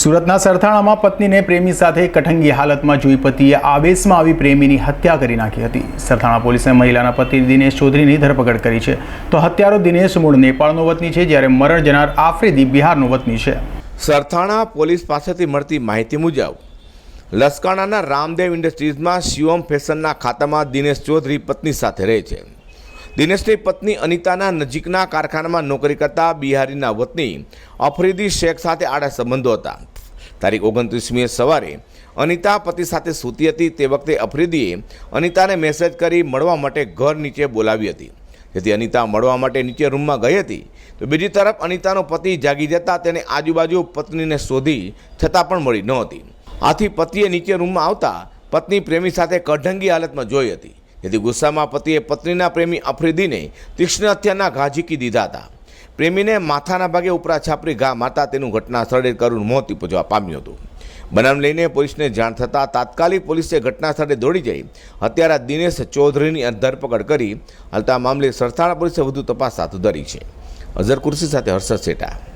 સુરતના સરથાણામાં પત્નીને પ્રેમી સાથે કઠંગી હાલતમાં જોઈ પતિએ આવેશમાં આવી પ્રેમીની હત્યા કરી નાખી હતી. સરથાણા પોલીસે મહિલાના પતિ દિનેશ ચૌધરીની ધરપકડ કરી છે. તો હત્યારો દિનેશ મૂળ નેપાળનો વતની છે, જ્યારે મરણ જનાર આફ્રિદી બિહારનો વતની છે. સરથાણા પોલીસ પાસેથી મળતી માહિતી મુજબ, લસકાણાના રામદેવ ઇન્ડસ્ટ્રીઝમાં શિવમ ફેશનના ખાતામાં દિનેશ ચૌધરી પત્ની સાથે રહે છે. દિનેશની પત્ની અનિતાના નજીકના કારખાનામાં નોકરી કરતા બિહારીના વતની અફરીદી શેખ સાથે આડા સંબંધો હતા. તારીખ ઓગણત્રીસમીએ સવારે અનિતા પતિ સાથે સૂતી હતી. તે વખતે અફરીદીએ અનિતાને મેસેજ કરી મળવા માટે ઘર નીચે બોલાવી હતી. જેથી અનિતા મળવા માટે નીચે રૂમમાં ગઈ હતી. તો બીજી તરફ અનિતાનો પતિ જાગી જતા તેને આજુબાજુ પત્નીને શોધી છતાં પણ મળી નહોતી આથી પતિએ નીચે રૂમમાં આવતા પત્ની પ્રેમી સાથે કઢંગી હાલતમાં જોઈ હતી. જેથી ગુસ્સામાં પતિએ પત્નીના પ્રેમી અફરીદીને તીક્ષ્ણ હત્યાના ઘા ઝીકી દીધા હતા પ્રેમીને માથાના ભાગે ઉપરા છાપરી ઘા મારતા તેનું ઘટના સ્થળે કરુણ મોત નીપજવા પામ્યું હતું બનાવ લઈને પોલીસને જાણ થતાં તાત્કાલિક પોલીસે ઘટના સ્થળે દોડી જઈ હત્યારા દિનેશ ચૌધરીની ધરપકડ કરી હાલતા મામલે સરથાણા પોલીસે વધુ તપાસ હાથ ધરી છે। અઝર કુર્સી સાથે હર્ષદ શેઠા